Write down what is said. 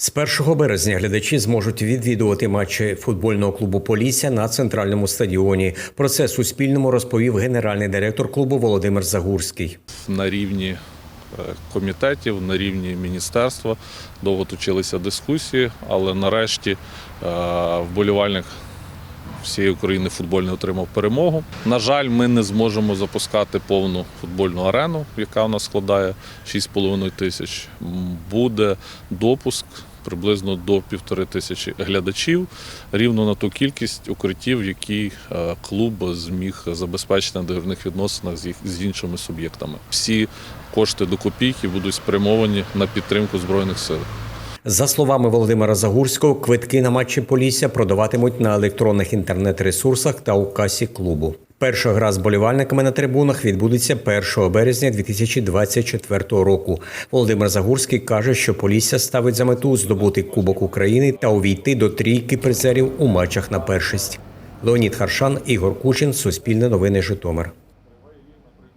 З 1 березня глядачі зможуть відвідувати матчі футбольного клубу Полісся на центральному стадіоні. Про це Суспільному розповів генеральний директор клубу Володимир Загурський. на рівні е, комітетів, на рівні міністерства. Довго точилися дискусії, але нарешті е, вболівальник всієї України футбольний отримав перемогу. На жаль, ми не зможемо запускати повну футбольну арену, яка у нас складає 6,5 тисяч. Буде допуск. Приблизно до півтори тисячі глядачів, рівно на ту кількість укриттів, які е, клуб зміг забезпечити на договірних відносинах з, іншими суб'єктами. Всі кошти до копійки будуть спрямовані на підтримку збройних сил. За словами Володимира Загурського, квитки на матчі Полісся продаватимуть на електронних інтернет-ресурсах та у касі клубу. Перша гра з болівальниками на трибунах відбудеться 1 березня 2024 року. Володимир Загурський каже, що Полісся ставить за мету здобути Кубок України та увійти до трійки призерів у матчах на першість. Леонід Харшан, Ігор Кучин, Суспільне новини Житомир.